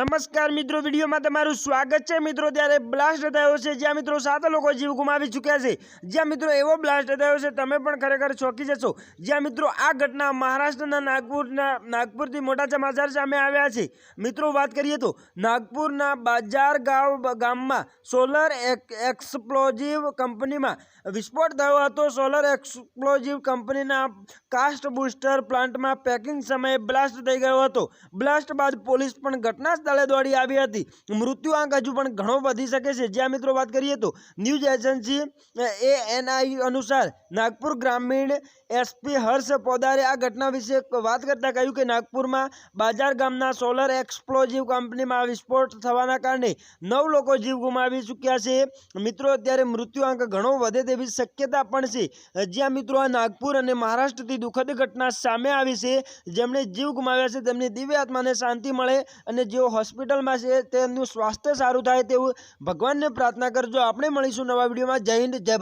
નમસ્કાર મિત્રો, વિડીયોમાં તમારું સ્વાગત છે. મિત્રો, ત્યારે બ્લાસ્ટ થયો છે. જ્યાં મિત્રો સાત લોકો જીવ ગુમાવી ચૂક્યા છે. જ્યાં મિત્રો એવો બ્લાસ્ટ થયો છે, તમે પણ ખરેખર ચોંકી જશો. જ્યાં મિત્રો આ ઘટના મહારાષ્ટ્રના નાગપુરના, નાગપુરથી મોટા સમાચાર સામે આવ્યા છે. મિત્રો, વાત કરીએ તો નાગપુરના બાજાર ગાંવ, ગામમાં સોલર એક્સપ્લોઝિવ કંપનીમાં વિસ્ફોટ થયો હતો. સોલર એક્સપ્લોઝિવ કંપનીના કાસ્ટ બુસ્ટર પ્લાન્ટમાં પેકિંગ સમયે બ્લાસ્ટ થઈ ગયો હતો. બ્લાસ્ટ બાદ પોલીસ પણ ઘટના સ્થળે દોડી આવી હતી. મૃત્યુઆંક હજુ પણ ઘણો વધી શકે છે. જ્યાં મિત્રો વાત કરીએ તો ન્યૂઝ એજન્સી એએનઆઈ અનુસાર નાગપુર ગ્રામીણ એસપી હર્ષ પોદારે આ ઘટના વિશે વાત કરતા કહ્યું કે નાગપુરમાં બાજાર ગામના સોલર એક્સપ્લોઝિવ કંપનીમાં વિસ્ફોટ થવાના કારણે નવ લોકો જીવ ગુમાવી ચૂક્યા છે. મિત્રો, અત્યારે મૃત્યુઆંક ઘણો વધે તેવી શક્યતા પણ છે. જ્યાં મિત્રો આ નાગપુર અને મહારાષ્ટ્રથી દુઃખદ ઘટના સામે આવી છે. જેમણે જીવ ગુમાવ્યા છે, તેમની દિવ્ય આત્માને શાંતિ મળે અને જેઓ હોસ્પિટલમાં છે તેમનું સ્વાસ્થ્ય સારું થાય તેવું ભગવાનને પ્રાર્થના કરજો આપણે મળીશું નવા વિડીયોમાં જય હિન્દ, જય.